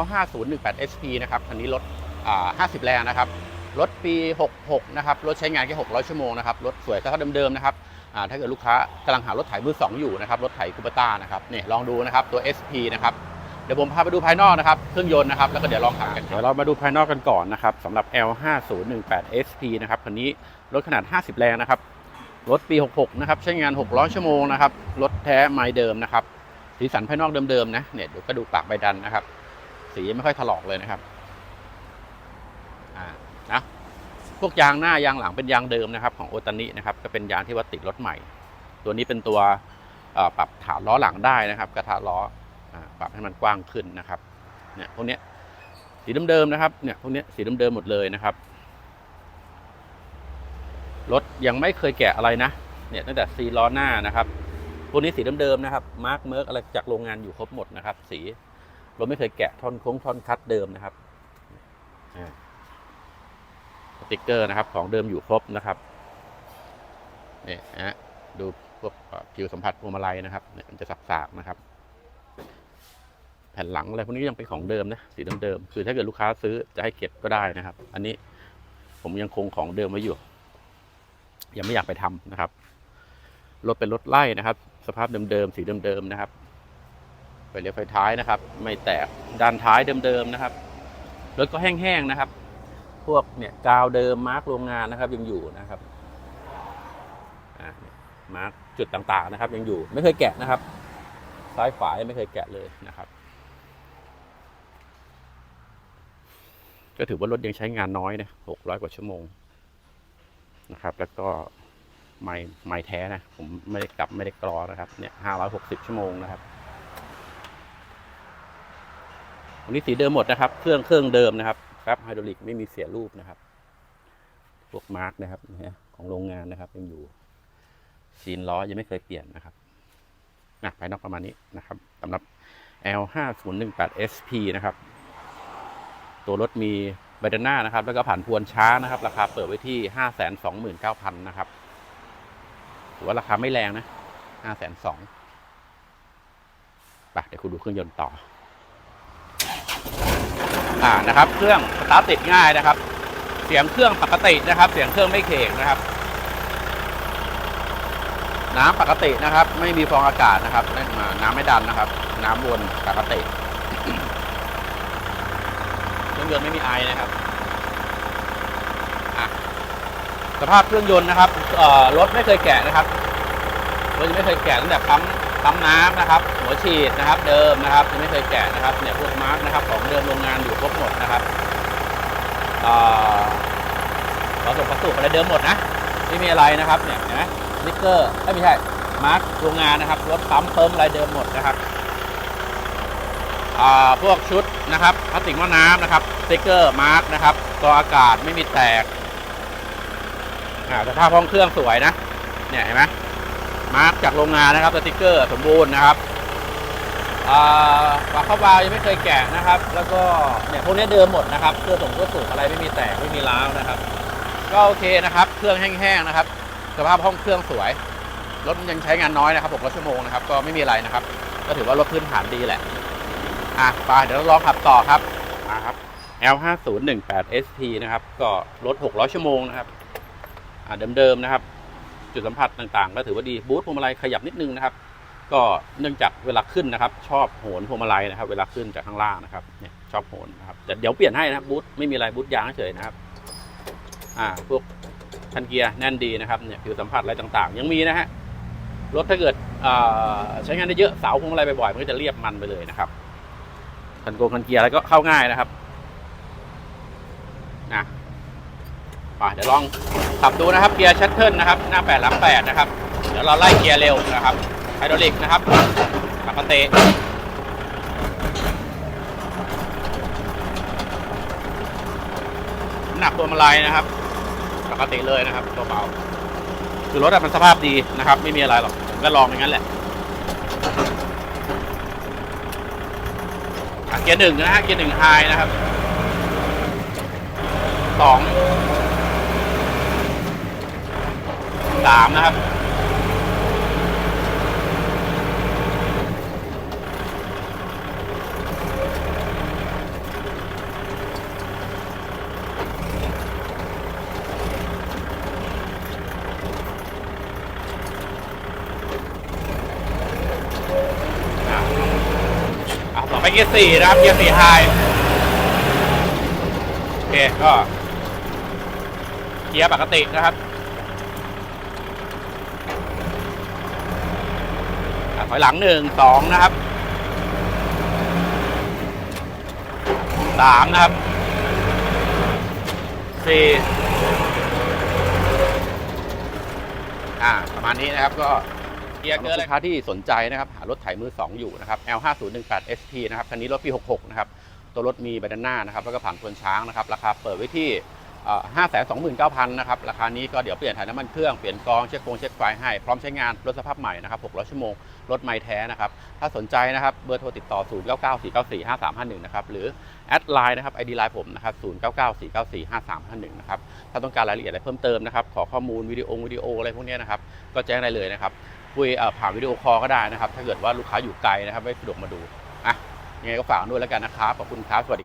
L 5 0 1 8 HP นะครับคันนี้รถอ่า50 แรงนะครับ รถปี 66 นะครับ รถใช้งานแค่ 600 ชั่วโมงนะครับ รถสวยสภาพเดิมๆนะครับถ้าเกิดลูกค้ากำลังหารถไถมือ 2 อยู่นะครับ รถไถคูปต้านะครับเนี่ยลองดูนะครับตัว SP นะครับเดี๋ยวผมพาไปดูภายนอกนะครับ เครื่องยนต์นะครับ แล้วก็เดี๋ยวลองขับกัน เดี๋ยวเรามาดูภายนอกกันก่อนนะครับสำหรับ L 5 0 1 8 SP นะครับคันนี้รถขนาด 50 แรงนะครับ รถปี 66 นะครับ ใช้งาน 600 ชั่วโมงนะครับ รถแท้ไม้เดิมนะครับ สีสันภายนอกเดิมๆนะ เนี่ยดูกระดูกปากใบดันนะครับ สีไม่ค่อยถลอกเลยนะครับอ่านะพวกยางหน้ายางหลังเป็นยางเดิมนะครับของโอตานินะครับก็เป็นยางที่ว่าติดรถใหม่ ตัวนี้เป็นตัวปรับฐานล้อหลังได้นะครับ กระทะล้ออปรับให้มันกว้างขึ้นนะครับเนี่ยพวกเนี้ยสีเดิมๆนะครับเนี่ยพวกเนี้ยสีเดิมๆหมดเลยนะครับรถยังไม่เคยแกะอะไรนะเนี่ยตั้งแต่ซีล้อหน้านะครับพวกนี้สีเดิมๆนะครับมาร์กเมิร์กอะไรจากโรงงานอยู่ครบหมดนะครับ สี เรถไม่เคยแกะท่อนโค้งท่อนคัดเดิมนะครับสติกเกอร์นะครับ ของเดิมอยู่ครบนะครับนี่นะฮะดูพวกผิวสัมผัสพวงมาลัยนะครับเนี่ยมันจะสักๆนะครับ แผ่นหลังอะไรพวกนี้ยังเป็นของเดิมนะสีเดิมๆคือถ้าเกิดลูกค้าซื้อจะให้เก็บก็ได้นะครับ อันนี้ผมยังคงของเดิมไว้อยู่ ยังไม่อยากไปทำนะครับรถเป็นรถไล่นะครับ สภาพเดิมๆสีเดิมๆนะครับ ไฟเลี้ยวไฟท้ายนะครับ ไม่แตกด้านท้ายเดิมๆนะครับรถก็แห้งๆนะครับ พวกเนี่ยกาวเดิมมาร์กโรงงานนะครับ ยังอยู่นะครับมาร์กจุดต่างๆนะครับ ยังอยู่ไม่เคยแกะนะครับ ซ้ายขวายังไม่เคยแกะเลยนะครับ ก็ถือว่ารถยังใช้งานน้อยนะหกร้อยกว่าชั่วโมงนะครับ แล้วก็ไม่ไม่แท้นะ ผมไม่ได้กลับไม่ได้กรอนะครับเนี่ยห้าร้อยหกสิบชั่วโมงนะครับ อันนี้สีเดิมหมดนะครับ เครื่องเครื่องเดิมนะครับแป๊บไฮดรอลิกไม่มีเสียรูปนะครับ พวกมาร์กนะครับนะของโรงงานนะครับยังอยู่ซีนล้อยังไม่เคยเปลี่ยนนะครับนะภายนอกประมาณนี้นะครับสำหรับ L 5 0 1 8 SP นะครับ ตัวรถมีใบด้านหน้านะครับ แล้วก็ผ่านพวนช้านะครับ ราคาเปิดไว้ที่ 5 2 9 0 0 0 นะครับถือว่าราคาไม่แรงนะ5 2 0 0 0ไปเดี๋ยวคุณดูเครื่องยนต์ต่อ อ่านะครับ เครื่องสตาร์ทติดง่ายนะครับ เสียงเครื่องปกตินะครับ เสียงเครื่องไม่เข่งนะครับ น้ำปกตินะครับ ไม่มีฟองอากาศนะครับไม่มาน้ำไม่ดันนะครับ น้ำวนปกติเครื่องยนต์ไม่มีไอนะครับสภาพเครื่องยนต์นะครับรถไม่เคยแกะนะครับรถยังไม่เคยแกะตั้งแต่ปั๊ม ปั๊มน้ำนะครับหัวฉีดนะครับ เดิมนะครับยังไม่เคยแกะนะครับเนี่ยพวกมาร์กนะครับของเดิมโรงงานอยู่ครบหมดนะครับเราส่งประตูอะไรเดิมหมดนะไม่มีอะไรนะครับเนี่ยนไหมสติ๊กเกอร์ไม่ใช่มาร์กโรงงานนะครับรถปั๊มเพิ่มอะไรเดิมหมดนะครับพวกชุดนะครับพลาสติกหม้อน้ำนะครับสติ๊กเกอร์มาร์กนะครับกรออากาศไม่มีแตกอ่าสภาพห้องเครื่องสวยนะเนี่ยเห็นไหม มาร์กจากโรงงานนะครับสติ๊กเกอร์สมบูรณ์นะครับฝาเข้าวาวยังไม่เคยแกะนะครับ แล้วก็เนี่ยพวกนี้เดิมหมดนะครับเครื่องส่งเครื่องสูบอะไรไม่มีแตกไม่มีร้าวนะครับ ก็โอเคนะครับ เครื่องแห้งๆนะครับสภาพห้องเครื่องสวยรถยังใช้งานน้อยนะครับ6ชั่วโมงนะครับก็ไม่มีอะไรนะครับ ก็ถือว่ารถพื้นฐานดีแหละอะไปเดี๋ยวเราลองขับต่อครับมาครับ L 5 0 1 8 SP นะครับ ก็รถ600ชั่วโมงนะครับอ่าเดิมๆนะครับ จุดสัมผัสต่างๆ ก็ถือว่าดีบูทพวงมาลัยขยับนิดนึงนะครับ ก็เนื่องจากเวลาขึ้นนะครับ ชอบโหนพวงมาลัยนะครับ เวลาขึ้นจากข้างล่างนะครับเนี่ยชอบโหนนะครับแต่เดี๋ยวเปลี่ยนให้นะครับบูทไม่มีอะไรบูทยางเฉยนะครับอ่าพวกคันเกียร์แน่นดีนะครับเนี่ยผิวสัมผัสอะไรต่างๆ ยังมีนะฮะรถถ้าเกิดใช้งานได้เยอะเสาพวงมาลัยบ่อยๆมันก็จะเรียบมันไปเลยนะครับคันโกงคันเกียร์อะไรก็เข้าง่ายนะครับนะ ไปเดี๋ยวลองขับดูนะครับเกียร์ชัตเทิลนะครับ หน้าแปดหลังแปดนะครับ เดี๋ยวเราไล่เกียร์เร็วนะครับไฮดรอลิกนะครับปกติน้ำหนักตัวมาลัยนะครับปกติเลยนะครับตัวเบาคือรถอะมันสภาพดีนะครับ ไม่มีอะไรหรอกก็ลองอย่างนั้นแหละอะเกียร์หนึ่งนะฮะเกียร์หนึ่งไฮนะครับสอง สามนะครับไปเกียร์สี่นะครับเกียร์สี่ไฮโอเคก็เกียร์ปกตินะครับ ถอยหลังหนึ่งสองนะครับสามนะครับสี่อ่าประมาณนี้นะครับก็เกียร์เกินลูกค้าที่สนใจนะครับ หารถไถมือ 2 อยู่นะครับ L5018 SP นะครับ คันนี้รถปี 66 นะครับ ตัวรถมีใบด้านหน้านะครับ แล้วก็ผ่านทวนช้างนะครับ ราคาเปิดไว้ที่ ห้าแสนสองหมื่นเก้าพันนะครับ ราคานี้ก็เดี๋ยวเปลี่ยนถ่ายน้ำมันเครื่อง เปลี่ยนกรองเช็คโครงเช็คไฟให้ พร้อมใช้งานรถสภาพใหม่นะครับ600 ชั่วโมง รถไม่แท้นะครับ ถ้าสนใจนะครับเบอร์โทรติดต่อ 0 9 9 4 9 4 5 3 5 1 นะครับ หรือแอดไลน์นะครับ ID ไลน์ผมนะครับ 0 9 9 4 9 4 5 3 5 1 นะครับ ถ้าต้องการรายละเอียดอะไรเพิ่มเติมนะครับ ขอข้อมูลวิดีโอวิดีโออะไรพวกนี้นะครับ ก็แจ้งได้เลยนะครับ คุยผ่านวิดีโอคอลก็ได้นะครับ ถ้าเกิดว่าลูกค้าอยู่ไกลนะครับไม่สะดวกมาดู อะ ยังไงก็ฝากด้วยแล้วกันนะครับ ขอบคุณครับ สวัสดี